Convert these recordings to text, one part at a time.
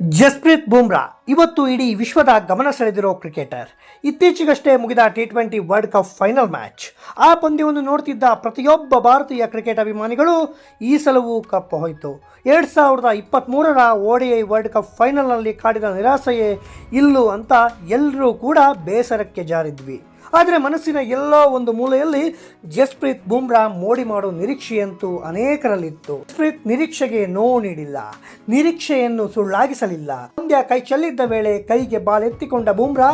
ಜಸ್ಪ್ರೀತ್ ಬೂಮ್ರಾ, ಇವತ್ತು ಇಡೀ ವಿಶ್ವದ ಗಮನ ಸೆಳೆದಿರೋ ಕ್ರಿಕೆಟರ್. ಇತ್ತೀಚೆಗಷ್ಟೇ ಮುಗಿದ T twenty World Cup final match ಆ ಪಂದ್ಯವನ್ನು ನೋಡ್ತಿದ್ದ ಪ್ರತಿಯೊಬ್ಬ ಭಾರತೀಯ ಕ್ರಿಕೆಟ್ ಅಭಿಮಾನಿಗಳು ಈ ಸಲವೂ ಕಪ್ ಹೋಯಿತು. ಎರಡು ಸಾವಿರದ ಇಪ್ಪತ್ತ್ಮೂರರ ಓಡಿಐ ವರ್ಲ್ಡ್ ಕಪ್ ಫೈನಲ್ನಲ್ಲಿ ಕಾಡಿದ ನಿರಾಸೆಯೇ ಇಲ್ಲೂ ಅಂತ ಎಲ್ಲರೂ ಕೂಡ ಬೇಸರಕ್ಕೆ ಜಾರಿದ್ವಿ. ಆದರೆ ಮನಸ್ಸಿನ ಎಲ್ಲೋ ಒಂದು ಮೂಲೆಯಲ್ಲಿ ಜಸ್ಪ್ರೀತ್ ಬೂಮ್ರಾ ಮೋಡಿ ಮಾಡೋ ನಿರೀಕ್ಷೆಯಂತೂ ಅನೇಕರಲ್ಲಿತ್ತು. ಜಸ್ಪ್ರೀತ್ ನಿರೀಕ್ಷೆಗೆ ನೋವು ನೀಡಿಲ್ಲ, ನಿರೀಕ್ಷೆಯನ್ನು ಸುಳ್ಳಾಗಿಸಲಿಲ್ಲ. ಪಂದ್ಯ ಕೈ ಚೆಲ್ಲಿದ್ದ ವೇಳೆ ಕೈಗೆ ಬಾಲ್ ಎತ್ತಿಕೊಂಡ ಬೂಮ್ರಾ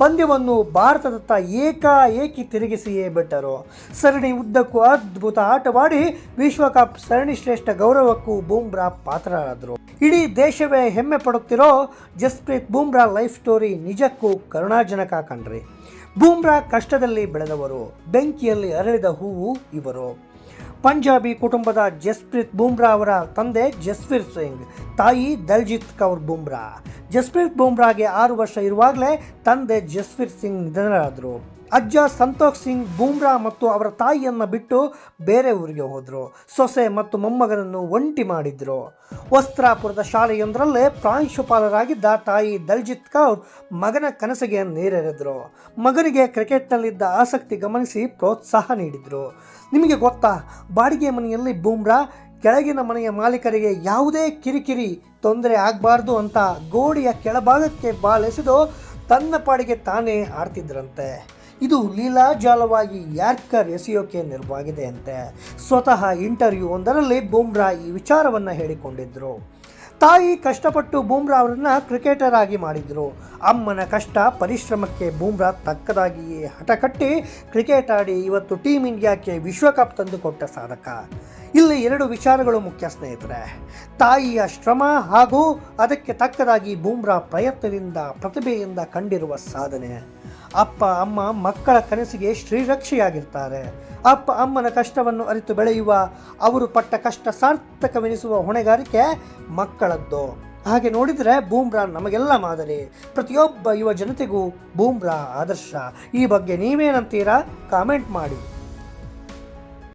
ಪಂದ್ಯವನ್ನು ಭಾರತದತ್ತ ಏಕಾಏಕಿ ತಿರುಗಿಸಿಯೇ ಬಿಟ್ಟರು. ಸರಣಿ ಉದ್ದಕ್ಕೂ ಅದ್ಭುತ ಆಟವಾಡಿ ವಿಶ್ವಕಪ್ ಸರಣಿ ಶ್ರೇಷ್ಠ ಗೌರವಕ್ಕೂ ಬೂಮ್ರಾ ಪಾತ್ರರಾದರು. ಇಡೀ ದೇಶವೇ ಹೆಮ್ಮೆ ಪಡುತ್ತಿರೋ ಜಸ್ಪ್ರೀತ್ ಬೂಮ್ರಾ ಲೈಫ್ ಸ್ಟೋರಿ ನಿಜಕ್ಕೂ ಕರುಣಾಜನಕ ಕಣ್ರಿ. ಬೂಮ್ರಾ ಕಷ್ಟದಲ್ಲಿ ಬೆಳೆದವರು, ಬೆಂಕಿಯಲ್ಲಿ ಅರಳಿದ ಹೂವು ಇವರು. ಪಂಜಾಬಿ ಕುಟುಂಬದ ಜಸ್ಪ್ರೀತ್ ಬೂಮ್ರಾ ಅವರ ತಂದೆ ಜಸ್ವೀರ್ ಸಿಂಗ್, ತಾಯಿ ದಲ್ಜಿತ್ ಕೌರ್ ಬೂಮ್ರಾ. ಜಸ್ಪ್ರೀತ್ ಬೂಮ್ರಾಗೆ ಆರು ವರ್ಷ ಇರುವಾಗಲೇ ತಂದೆ ಜಸ್ವೀರ್ ಸಿಂಗ್ ನಿಧನರಾದರು. ಅಜ್ಜ ಸಂತೋಷ್ ಸಿಂಗ್, ಬೂಮ್ರಾ ಮತ್ತು ಅವರ ತಾಯಿಯನ್ನು ಬಿಟ್ಟು ಬೇರೆ ಊರಿಗೆ ಹೋದರು. ಸೊಸೆ ಮತ್ತು ಮೊಮ್ಮಗನನ್ನು ಒಂಟಿ ಮಾಡಿದ್ರು. ವಸ್ತ್ರಾಪುರದ ಶಾಲೆಯೊಂದರಲ್ಲೇ ಪ್ರಾಂಶುಪಾಲರಾಗಿದ್ದ ತಾಯಿ ದಲ್ಜಿತ್ ಕೌರ್ ಮಗನ ಕನಸಿಗೆ ನೀರೆರೆದರು. ಮಗನಿಗೆ ಕ್ರಿಕೆಟ್ನಲ್ಲಿದ್ದ ಆಸಕ್ತಿ ಗಮನಿಸಿ ಪ್ರೋತ್ಸಾಹ ನೀಡಿದರು. ನಿಮಗೆ ಗೊತ್ತಾ, ಬಾಡಿಗೆ ಮನೆಯಲ್ಲಿ ಬೂಮ್ರಾ ಕೆಳಗಿನ ಮನೆಯ ಮಾಲೀಕರಿಗೆ ಯಾವುದೇ ಕಿರಿಕಿರಿ ತೊಂದರೆ ಆಗಬಾರ್ದು ಅಂತ ಗೋಡೆಯ ಕೆಳಭಾಗಕ್ಕೆ ಬಾಳೆಸೆದು ತನ್ನ ಪಾಡಿಗೆ ತಾನೇ ಆಡ್ತಿದ್ರಂತೆ ಇದು ಲೀಲಾಜಾಲವಾಗಿ ಯಾರ್ಕರ್ ಎಸೆಯೋಕೆ ನೆರವಾಗಿದೆ ಅಂತೆ ಸ್ವತಃ ಇಂಟರ್ವ್ಯೂ ಒಂದರಲ್ಲಿ ಬುಮ್ರಾ ಈ ವಿಚಾರವನ್ನು ಹೇಳಿಕೊಂಡಿದ್ದರು ತಾಯಿ ಕಷ್ಟಪಟ್ಟು ಬೂಮ್ರಾ ಅವರನ್ನ ಕ್ರಿಕೆಟರ್ ಆಗಿ ಮಾಡಿದ್ರು. ಅಮ್ಮನ ಕಷ್ಟ, ಪರಿಶ್ರಮಕ್ಕೆ ಬೂಮ್ರಾ ತಕ್ಕದಾಗಿಯೇ ಹಠ ಕಟ್ಟಿ ಕ್ರಿಕೆಟ್ ಆಡಿ ಇವತ್ತು ಟೀಮ್ ಇಂಡಿಯಾಕ್ಕೆ ವಿಶ್ವಕಪ್ ತಂದುಕೊಟ್ಟ ಸಾಧಕ. ಇಲ್ಲಿ ಎರಡು ವಿಚಾರಗಳು ಮುಖ್ಯ ಸ್ನೇಹಿತರೆ. ತಾಯಿಯ ಶ್ರಮ ಹಾಗೂ ಅದಕ್ಕೆ ತಕ್ಕದಾಗಿ ಬೂಮ್ರಾ ಪ್ರಯತ್ನದಿಂದ, ಪ್ರತಿಭೆಯಿಂದ ಕಂಡಿರುವ ಸಾಧನೆ. ಅಪ್ಪ, ಅಮ್ಮ ಮಕ್ಕಳ ಕನಸಿಗೆ ಶ್ರೀರಕ್ಷೆಯಾಗಿರ್ತಾರೆ. ಅಪ್ಪ, ಅಮ್ಮನ ಕಷ್ಟವನ್ನು ಅರಿತು ಬೆಳೆಯುವ, ಅವರು ಪಟ್ಟ ಕಷ್ಟ ಸಾರ್ಥಕವೆನಿಸುವ ಹೊಣೆಗಾರಿಕೆ ಮಕ್ಕಳದ್ದು. ಹಾಗೆ ನೋಡಿದರೆ ಬೂಮ್ರಾ ನಮಗೆಲ್ಲ ಮಾದರಿ. ಪ್ರತಿಯೊಬ್ಬ ಯುವ ಜನತೆಗೂ ಬೂಮ್ರಾ ಆದರ್ಶ. ಈ ಬಗ್ಗೆ ನೀವೇನಂತೀರಾ? ಕಾಮೆಂಟ್ ಮಾಡಿ.